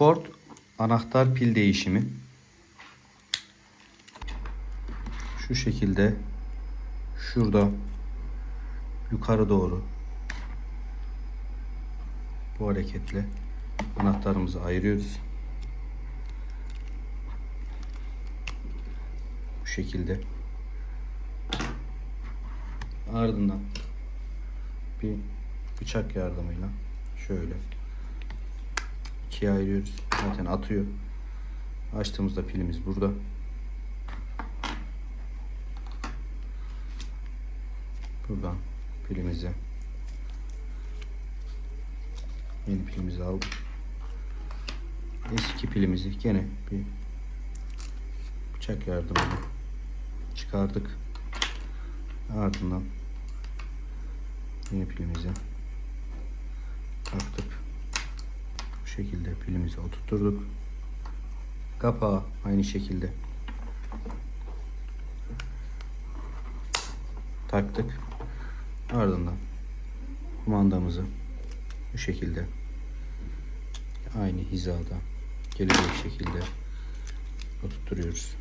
Ford anahtar pil değişimi. Şu şekilde şurada yukarı doğru bu hareketle anahtarımızı ayırıyoruz. Bu şekilde. Ardından bir bıçak yardımıyla şöyle ikiye ayırıyoruz. Zaten atıyor. Açtığımızda pilimiz burada. Buradan pilimizi yeni pilimizi aldık. Eski pilimizi gene bir bıçak yardımıyla çıkardık. Ardından yeni pilimizi taktık. Şekilde pilimizi oturtturduk. Kapağı aynı şekilde taktık. Ardından kumandamızı bu şekilde aynı hizada gelecek şekilde oturtturuyoruz.